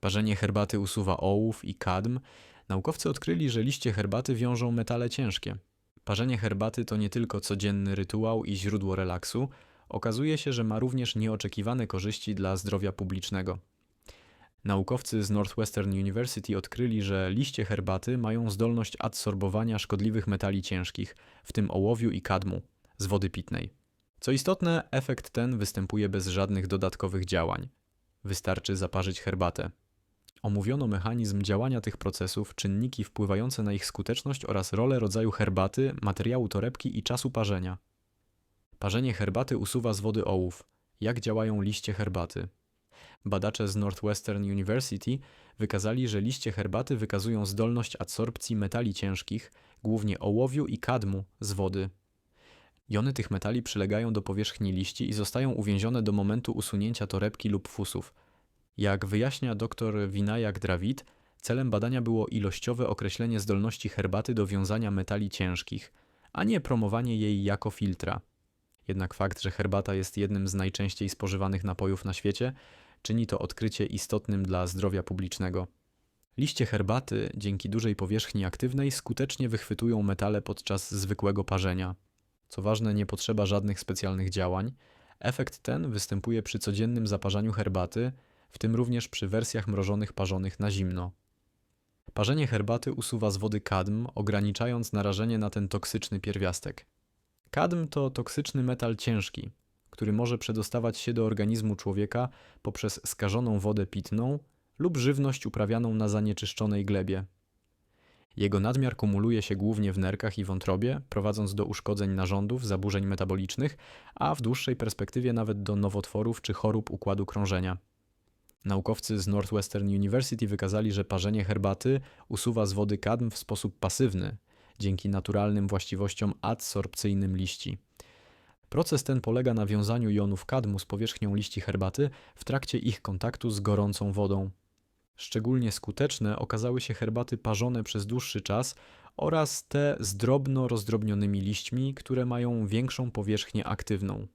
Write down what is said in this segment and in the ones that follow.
Parzenie herbaty usuwa ołów i kadm. Naukowcy odkryli, że liście herbaty wiążą metale ciężkie. Parzenie herbaty to nie tylko codzienny rytuał i źródło relaksu, okazuje się, że ma również nieoczekiwane korzyści dla zdrowia publicznego. Naukowcy z Northwestern University odkryli, że liście herbaty mają zdolność adsorbowania szkodliwych metali ciężkich, w tym ołowiu i kadmu, z wody pitnej. Co istotne, efekt ten występuje bez żadnych dodatkowych działań. Wystarczy zaparzyć herbatę. Omówiono mechanizm działania tych procesów, czynniki wpływające na ich skuteczność oraz rolę rodzaju herbaty, materiału torebki i czasu parzenia. Parzenie herbaty usuwa z wody ołów. Jak działają liście herbaty? Badacze z Northwestern University wykazali, że liście herbaty wykazują zdolność adsorpcji metali ciężkich, głównie ołowiu i kadmu, z wody. Jony tych metali przylegają do powierzchni liści i zostają uwięzione do momentu usunięcia torebki lub fusów. Jak wyjaśnia dr Vinayak Dravid, celem badania było ilościowe określenie zdolności herbaty do wiązania metali ciężkich, a nie promowanie jej jako filtra. Jednak fakt, że herbata jest jednym z najczęściej spożywanych napojów na świecie, czyni to odkrycie istotnym dla zdrowia publicznego. Liście herbaty, dzięki dużej powierzchni aktywnej, skutecznie wychwytują metale podczas zwykłego parzenia. Co ważne, nie potrzeba żadnych specjalnych działań. Efekt ten występuje przy codziennym zaparzaniu herbaty, w tym również przy wersjach mrożonych parzonych na zimno. Parzenie herbaty usuwa z wody kadm, ograniczając narażenie na ten toksyczny pierwiastek. Kadm to toksyczny metal ciężki, który może przedostawać się do organizmu człowieka poprzez skażoną wodę pitną lub żywność uprawianą na zanieczyszczonej glebie. Jego nadmiar kumuluje się głównie w nerkach i wątrobie, prowadząc do uszkodzeń narządów, zaburzeń metabolicznych, a w dłuższej perspektywie nawet do nowotworów czy chorób układu krążenia. Naukowcy z Northwestern University wykazali, że parzenie herbaty usuwa z wody kadm w sposób pasywny, dzięki naturalnym właściwościom adsorpcyjnym liści. Proces ten polega na wiązaniu jonów kadmu z powierzchnią liści herbaty w trakcie ich kontaktu z gorącą wodą. Szczególnie skuteczne okazały się herbaty parzone przez dłuższy czas oraz te z drobno rozdrobnionymi liśćmi, które mają większą powierzchnię aktywną.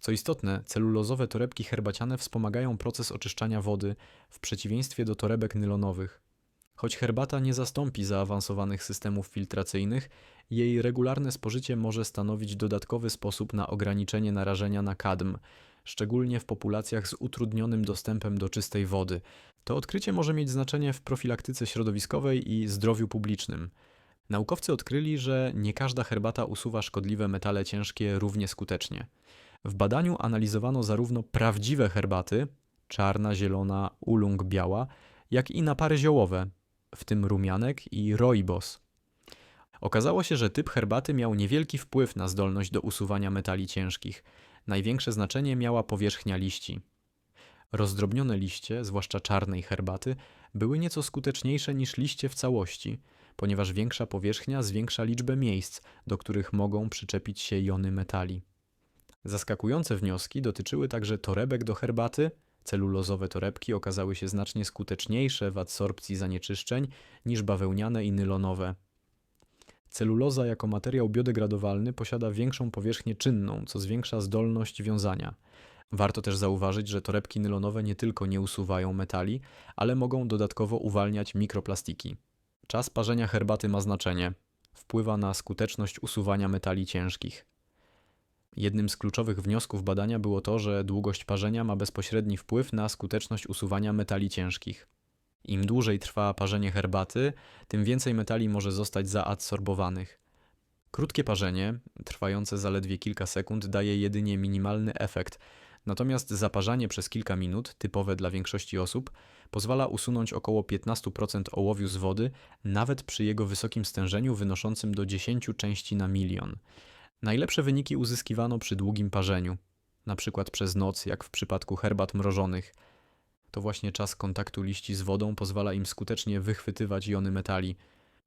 Co istotne, celulozowe torebki herbaciane wspomagają proces oczyszczania wody w przeciwieństwie do torebek nylonowych. Choć herbata nie zastąpi zaawansowanych systemów filtracyjnych, jej regularne spożycie może stanowić dodatkowy sposób na ograniczenie narażenia na kadm, szczególnie w populacjach z utrudnionym dostępem do czystej wody. To odkrycie może mieć znaczenie w profilaktyce środowiskowej i zdrowiu publicznym. Naukowcy odkryli, że nie każda herbata usuwa szkodliwe metale ciężkie równie skutecznie. W badaniu analizowano zarówno prawdziwe herbaty, czarna, zielona, ulung, biała, jak i napary ziołowe, w tym rumianek i rooibos. Okazało się, że typ herbaty miał niewielki wpływ na zdolność do usuwania metali ciężkich. Największe znaczenie miała powierzchnia liści. Rozdrobnione liście, zwłaszcza czarnej herbaty, były nieco skuteczniejsze niż liście w całości, ponieważ większa powierzchnia zwiększa liczbę miejsc, do których mogą przyczepić się jony metali. Zaskakujące wnioski dotyczyły także torebek do herbaty. Celulozowe torebki okazały się znacznie skuteczniejsze w adsorpcji zanieczyszczeń niż bawełniane i nylonowe. Celuloza jako materiał biodegradowalny posiada większą powierzchnię czynną, co zwiększa zdolność wiązania. Warto też zauważyć, że torebki nylonowe nie tylko nie usuwają metali, ale mogą dodatkowo uwalniać mikroplastiki. Czas parzenia herbaty ma znaczenie. Wpływa na skuteczność usuwania metali ciężkich. Jednym z kluczowych wniosków badania było to, że długość parzenia ma bezpośredni wpływ na skuteczność usuwania metali ciężkich. Im dłużej trwa parzenie herbaty, tym więcej metali może zostać zaadsorbowanych. Krótkie parzenie, trwające zaledwie kilka sekund, daje jedynie minimalny efekt, natomiast zaparzanie przez kilka minut, typowe dla większości osób, pozwala usunąć około 15% ołowiu z wody, nawet przy jego wysokim stężeniu wynoszącym do 10 części na milion. Najlepsze wyniki uzyskiwano przy długim parzeniu, np. przez noc, jak w przypadku herbat mrożonych. To właśnie czas kontaktu liści z wodą pozwala im skutecznie wychwytywać jony metali.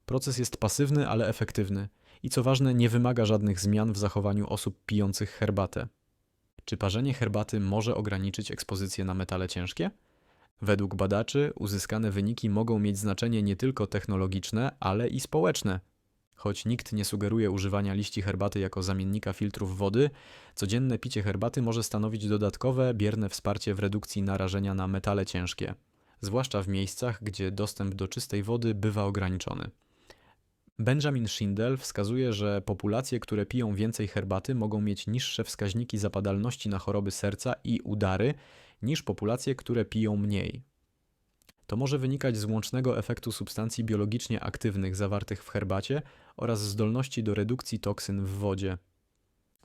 Proces jest pasywny, ale efektywny i co ważne, nie wymaga żadnych zmian w zachowaniu osób pijących herbatę. Czy parzenie herbaty może ograniczyć ekspozycję na metale ciężkie? Według badaczy uzyskane wyniki mogą mieć znaczenie nie tylko technologiczne, ale i społeczne. Choć nikt nie sugeruje używania liści herbaty jako zamiennika filtrów wody, codzienne picie herbaty może stanowić dodatkowe, bierne wsparcie w redukcji narażenia na metale ciężkie. zwłaszcza w miejscach, gdzie dostęp do czystej wody bywa ograniczony. Benjamin Schindel wskazuje, że populacje, które piją więcej herbaty, mogą mieć niższe wskaźniki zapadalności na choroby serca i udary niż populacje, które piją mniej. To może wynikać z łącznego efektu substancji biologicznie aktywnych zawartych w herbacie oraz zdolności do redukcji toksyn w wodzie.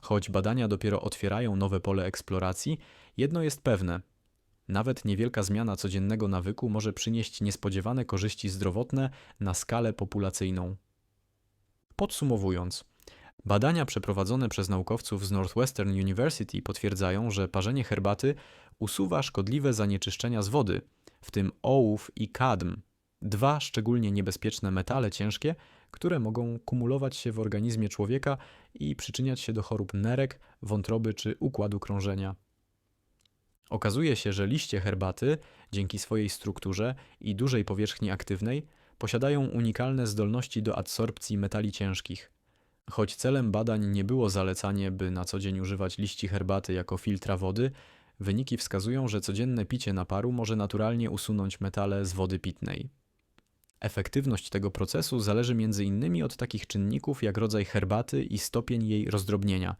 Choć badania dopiero otwierają nowe pole eksploracji, jedno jest pewne: nawet niewielka zmiana codziennego nawyku może przynieść niespodziewane korzyści zdrowotne na skalę populacyjną. Podsumowując, badania przeprowadzone przez naukowców z Northwestern University potwierdzają, że parzenie herbaty usuwa szkodliwe zanieczyszczenia z wody, w tym ołów i kadm, dwa szczególnie niebezpieczne metale ciężkie, które mogą kumulować się w organizmie człowieka i przyczyniać się do chorób nerek, wątroby czy układu krążenia. Okazuje się, że liście herbaty, dzięki swojej strukturze i dużej powierzchni aktywnej, posiadają unikalne zdolności do adsorpcji metali ciężkich. Choć celem badań nie było zalecanie, by na co dzień używać liści herbaty jako filtra wody, wyniki wskazują, że codzienne picie naparu może naturalnie usunąć metale z wody pitnej. Efektywność tego procesu zależy m.in. od takich czynników jak rodzaj herbaty i stopień jej rozdrobnienia.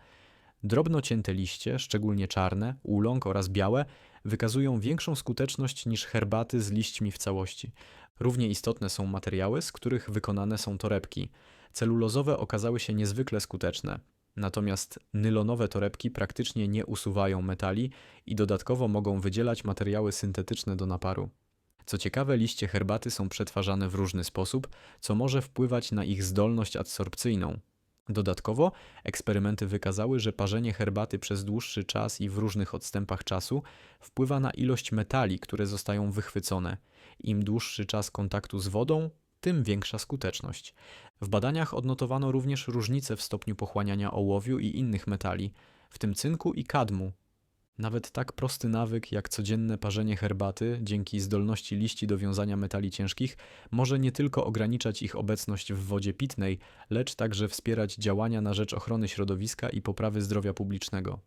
Drobno cięte liście, szczególnie czarne, uląg oraz białe, wykazują większą skuteczność niż herbaty z liśćmi w całości. Równie istotne są materiały, z których wykonane są torebki. Celulozowe okazały się niezwykle skuteczne. Natomiast nylonowe torebki praktycznie nie usuwają metali i dodatkowo mogą wydzielać materiały syntetyczne do naparu. Co ciekawe, liście herbaty są przetwarzane w różny sposób, co może wpływać na ich zdolność adsorpcyjną. Dodatkowo, eksperymenty wykazały, że parzenie herbaty przez dłuższy czas i w różnych odstępach czasu wpływa na ilość metali, które zostają wychwycone. Im dłuższy czas kontaktu z wodą, tym większa skuteczność. W badaniach odnotowano również różnice w stopniu pochłaniania ołowiu i innych metali, w tym cynku i kadmu. Nawet tak prosty nawyk jak codzienne parzenie herbaty, dzięki zdolności liści do wiązania metali ciężkich, może nie tylko ograniczać ich obecność w wodzie pitnej, lecz także wspierać działania na rzecz ochrony środowiska i poprawy zdrowia publicznego.